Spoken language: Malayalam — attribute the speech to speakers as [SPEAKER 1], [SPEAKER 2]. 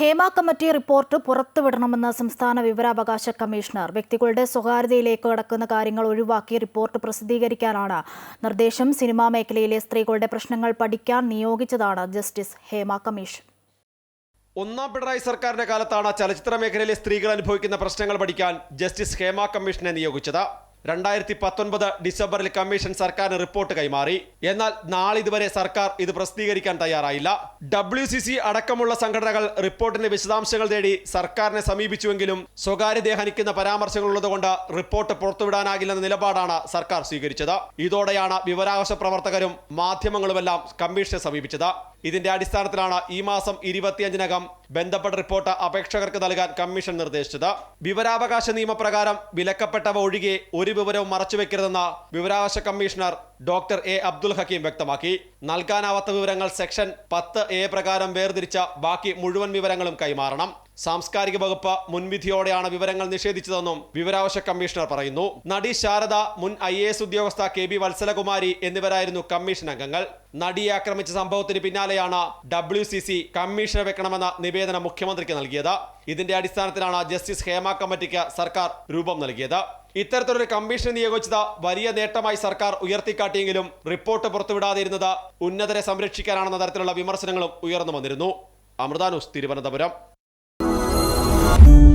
[SPEAKER 1] ഹേമ കമ്മിറ്റി റിപ്പോർട്ട് പുറത്തുവിടണമെന്ന് സംസ്ഥാന വിവരാവകാശ കമ്മീഷണർ. വ്യക്തികളുടെ സ്വകാര്യതയിലേക്ക് കടക്കുന്ന കാര്യങ്ങൾ ഒഴിവാക്കി റിപ്പോർട്ട് പ്രസിദ്ധീകരിക്കാനാണ് നിർദ്ദേശം. സിനിമാ മേഖലയിലെ സ്ത്രീകളുടെ പ്രശ്നങ്ങൾ പഠിക്കാൻ നിയോഗിച്ചതാണ് ജസ്റ്റിസ് ഹേമ കമ്മീഷൻ.
[SPEAKER 2] ഒന്നാം പിണറായി സർക്കാരിന്റെ കാലത്താണ് ചലച്ചിത്ര മേഖലയിലെ സ്ത്രീകൾ അനുഭവിക്കുന്ന പ്രശ്നങ്ങൾ പഠിക്കാൻ ജസ്റ്റിസ് ഹേമ കമ്മീഷനെ നിയോഗിച്ചത്. രണ്ടായിരത്തി പത്തൊൻപത് ഡിസംബറിൽ കമ്മീഷൻ സർക്കാരിന് റിപ്പോർട്ട് കൈമാറി. എന്നാൽ നാളിതുവരെ സർക്കാർ ഇത് പ്രസിദ്ധീകരിക്കാൻ തയ്യാറായില്ല. ഡബ്ല്യു സി സി അടക്കമുള്ള സംഘടനകൾ റിപ്പോർട്ടിന്റെ വിശദാംശങ്ങൾ തേടി സർക്കാരിനെ സമീപിച്ചുവെങ്കിലും സ്വകാര്യത ഹനിക്കുന്ന പരാമർശങ്ങൾ ഉള്ളതുകൊണ്ട് റിപ്പോർട്ട് പുറത്തുവിടാനാകില്ലെന്ന നിലപാടാണ് സർക്കാർ സ്വീകരിച്ചത്. ഇതോടെയാണ് വിവരാവകാശ പ്രവർത്തകരും മാധ്യമങ്ങളുമെല്ലാം കമ്മീഷനെ സമീപിച്ചത്. ഇതിന്റെ അടിസ്ഥാനത്തിലാണ് ഈ മാസം ഇരുപത്തിയഞ്ചിനകം ബന്ധപ്പെട്ട റിപ്പോർട്ട് അപേക്ഷകർക്ക് നൽകാൻ കമ്മീഷൻ നിർദ്ദേശിച്ചത്. വിവരാവകാശ നിയമപ്രകാരം വിലക്കപ്പെട്ടവ ഒഴികെ ഒരു വിവരവും മറച്ചുവെക്കരുതെന്ന് വിവരാവകാശ commissioner doctor A Abdul Hakeem വ്യക്തമാക്കി. നൽകാനാവാത്ത വിവരങ്ങൾ സെക്ഷൻ പത്ത് എ പ്രകാരം വേർതിരിച്ച ബാക്കി മുഴുവൻ വിവരങ്ങളും കൈമാറണം. സാംസ്കാരിക വകുപ്പ് മുൻവിധിയോടെയാണ് വിവരങ്ങൾ നിഷേധിച്ചതെന്നും വിവരാവശ്യ കമ്മീഷണർ പറയുന്നു. നടി ശാരദ മുൻ ഐ എ എസ് ഉദ്യോഗസ്ഥ കെ ബി വത്സലകുമാരി എന്നിവരായിരുന്നു കമ്മീഷൻ അംഗങ്ങൾ. നടിയെ ആക്രമിച്ച സംഭവത്തിന് പിന്നാലെയാണ് ഡബ്ല്യു സി സി കമ്മീഷനെ വെക്കണമെന്ന നിവേദനം മുഖ്യമന്ത്രിക്ക് നൽകിയത്. ഇതിന്റെ അടിസ്ഥാനത്തിലാണ് ജസ്റ്റിസ് ഹേമ കമ്മിറ്റിക്ക് സർക്കാർ രൂപം നൽകിയത്. ഇത്തരത്തിലൊരു കമ്മീഷൻ നിയോഗിച്ചത് വലിയ നേട്ടമായി സർക്കാർ ഉയർത്തിക്കാട്ടിയെങ്കിലും റിപ്പോർട്ട് പുറത്തുവിടാതിരുന്നത് ഉന്നതരെ സംരക്ഷിക്കാനാണെന്ന തരത്തിലുള്ള വിമർശനങ്ങളും ഉയർന്നു വന്നിരുന്നു. അമൃതാനുസ് ന്യൂസ് തിരുവനന്തപുരം